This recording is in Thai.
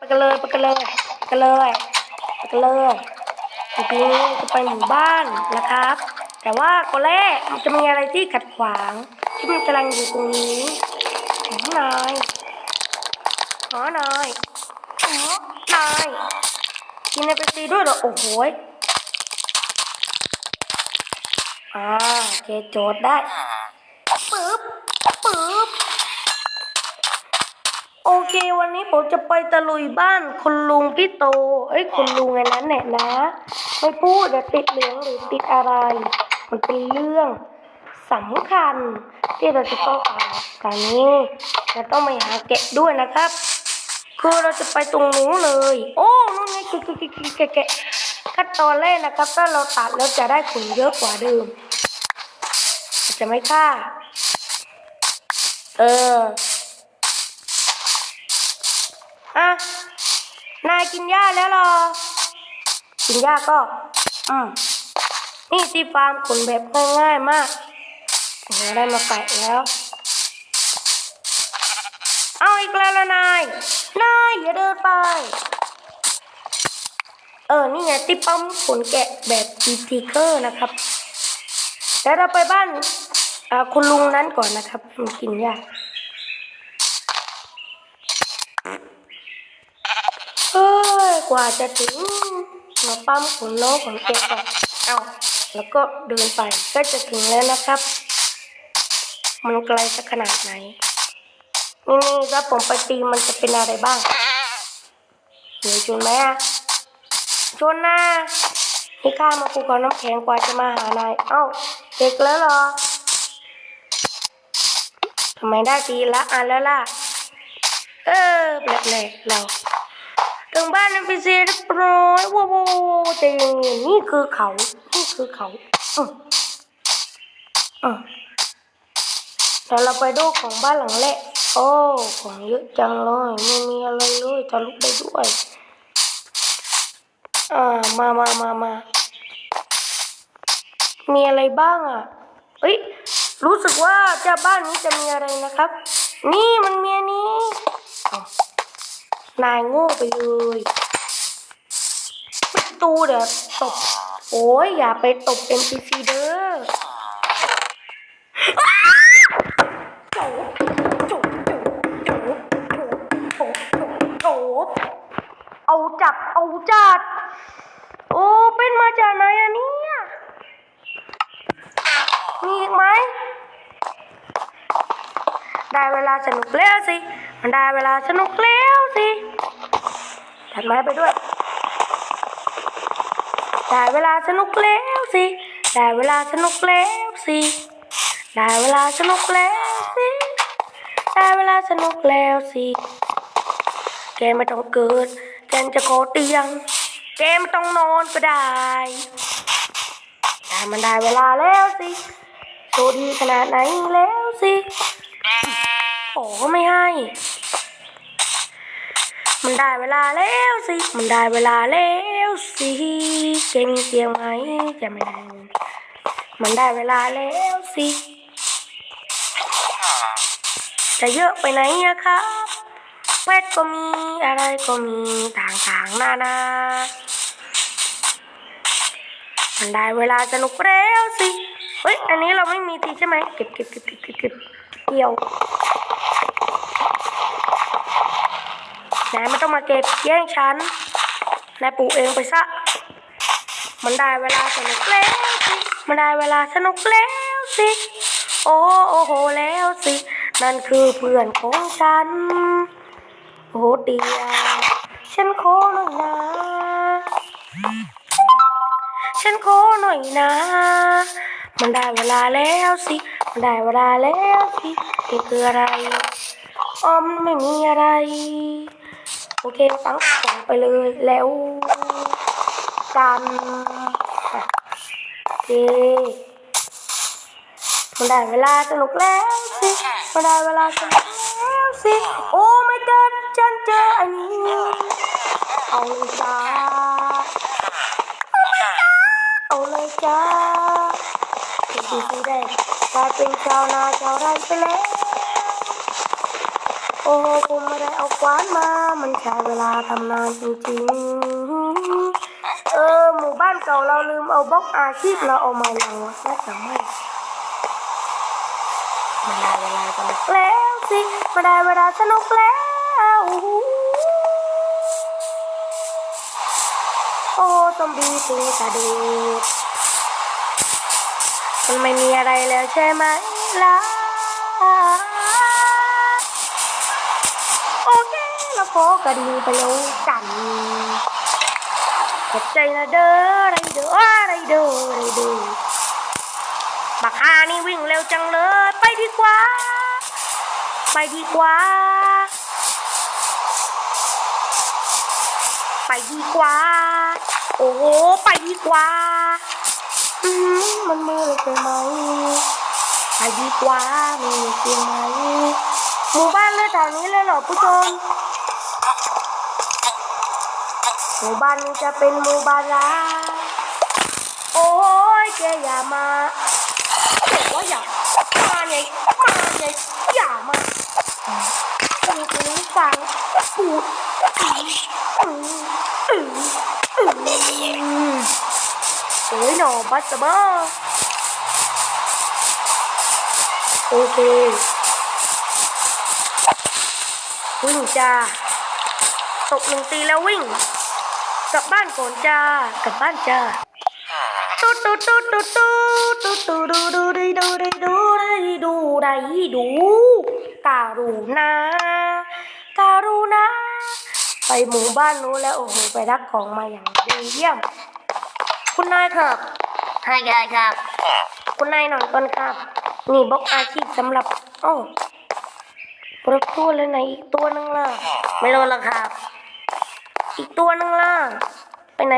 ไปกันเลยไปกันเลยไปกันเลยไปกันเลยทีนี้จะไปหมู่บ้านนะครับ แต่ว่าก่อนแรกมันจะมีอะไรที่ขัดขวาง ที่มันกำลังอยู่ตรงนี้ขอนายขอนายขอนายกินในไปซีด้วยเหรอโอ้โหอ่าโอเคโจทย์ได้ปึ๊บปึ๊บ โอเค วันนี้ผมจะไปตะลุยบ้านคุณลุงพี่โต เอ้ยคุณลุงไงนั้นเนี่ยนะ ไม่พูดเดี๋ยวติดเหลืองหรือติดอะไร มันเป็นเรื่องสำคัญ ที่เราจะต้องทำการนี้เราต้องไปหาแกะด้วยนะครับ คือเราจะไปตรงนู้นเลย โอ้นู่นไงคือคือคือคือแกะแกะขั้นตอนแรกนะครับ ถ้าเราตัดแล้วจะได้ขนเยอะกว่าเดิม จะไม่ค่า เออ อะ นายกินหญ้าแล้วเหรอ กินหญ้าก็ อืมนี่ที่ฟาร์มขนแบบง่ายๆมากโอ้โหได้มาแปะแล้ว เอาอีกแล้วละนาย นายอย่าเดินไป เออ นี่ไงที่ปั๊มขนแกะแบบดีทีเคอร์นะครับแล้วเราไปบ้านคุณลุงนั้นก่อนนะครับ กินหญ้า เอ้ยกว่าจะถึงมาปั๊มขนน้องของแกก่อนเอาแล้วก็เดินไปก็จะถึงแล้วนะครับ มันไกลสักขนาดไหนนี่นี่ถ้าผมไปตีมันจะเป็นอะไรบ้างเดี๋ยวชวนไหมอะชวนนะนี่ข้ามาภูเขาน้ำแข็งกว่าจะมาหานายเอ้าเด็กแล้วเหรอทำไมได้ทีละอันแล้วล่ะ เออแปลกๆเรา ถึงบ้านนันพีซีเรียบร้อยว้าววววแต่ยังไงนี่คือเขา นี่คือเขาอืมอืมแต่เราไปดูของบ้านหลังแรกโอ้ของเยอะจังเลยไม่มีอะไรเลยทะลุได้ด้วยอ่ามามามามามีอะไรบ้างอะเอ้ยรู้สึกว่าเจ้าบ้านนี้จะมีอะไรนะครับ นี่มันมีอันนี้ นายโง่ไปเลยประตูเดี๋ยวตบ โอ้ยอย่าไปตบ NPC เด้ออ้าโจบโจบโจบโจบโจบจบโจบเอาจับเอาจัด โอ้เป็นมาจากไหนอันนี้มีอีกไหมได้เวลาสนุกแล้วสิ มันได้เวลาสนุกแล้วสิ ถัดไม้ไปด้วยได้เวลาสนุกแล้วสิได้เวลาสนุกแล้วสิได้เวลาสนุกแล้วสิได้เวลาสนุกแล้วสิแกไม่ต้องเกิดแกจะขอเตียงแกไม่ต้องนอนก็ได้แต่มันได้เวลาแล้วสิโชคดีขนาดไหนแล้วสิโอ้ไม่ให้ มันได้เวลาแล้วสิ มันได้เวลาแล้วสิเกมเตียงไหมจะไม่ได้ มันได้เวลาแล้วสิ จะเยอะไปไหนอะครับเพชรก็มีอะไรก็มีต่างๆนานา มันได้เวลาสนุกแล้วสิ เฮ้ย อันนี้เราไม่มีทีใช่ไหมเก็บเก็บเก็บเก็บเก็บเกี่ยว นายไม่ต้องมาเก็บแย่งฉัน นายปลูกเองไปซะ มันได้เวลาสนุกแล้วสิมันได้เวลาสนุกแล้วสิ โอ้โอ้โหแล้วสิ นั่นคือเพื่อนของฉัน โอ้เดียวฉันขอหน่อยนะ ฉันขอหน่อยนะ มันได้เวลาแล้วสิ มันได้เวลาแล้วสินี่คืออะไรออมนไม่มีอะไร โอเคตั้งของไปเลยแล้วกันอะโอเคมันได้เวลาสนุกแล้วสิมันได้เวลาสนุกแล้วสิโอ้ my god ฉันเจออันนี้เอาเลยจ้าเอาเลยจ้าเป็นดีสีแดงกลายเป็นชาวนาชาวไร่ไปแล้ว โอ้ผมไม่ได้เอากวานมา มันใช้เวลาทำนานจริงๆ เออ หมู่บ้านเก่าเราลืมเอาบล็อกอาชีพเราเอามาอย่างวน่าจะไม่มาได้เวลาสนุกแล้วสิมาได้เวลาสนุกแล้วโอ้ซอมบี้ตีกระโดดมันไม่มีอะไรแล้วใช่ไหมล่ะ ขอกระดิ่งไปแล้วกันขอบใจนะเด้อไรเด้อไรเด้อไรเด้อบักฮานี่วิ่งเร็วจังเลย ไปดีกว่า ไปดีกว่า ไปดีกว่า โอ้โห ไปดีกว่า อืมมันมือเลยใช่ไหมไปดีกว่ามีจริงไหมหมู่บ้านเลยแถวนี้เลยเหรอผู้ชม หมู่บ้านนี้จะเป็นหมู่บ้านร้างโอ้ยแกอย่ามาบอกว่าอย่ามาไงมาไงอย่ามาฟังหูฟังปูดอืมอืมอืมอืมโอ้ยหนอบัสเบอร์โอเควิ่งจ้าตกหนึ่งตีแล้ววิ่ง กลับบ้านก่อนจ้ากลับบ้านจ้าตุ๊ดตุ๊ดตุ๊ดตุ๊ดูดูดูดูดูดูดูดูดูดูดูดูไดูดูการุณาการุณาไปหมู่บ้านนู้นดูดูดูดูดูดูดูดูดูดูย่างดูเยี่ยม คุณนายครับให้ได้ครับ คุณนายหน่อยก่อนครับ นี่บล็อกอาชีพสำหรับโอ้รถตู้แล้วไหนอีกตัวนึงล่ะ ไม่รู้ละครับ อีกตัวนึงล่ะ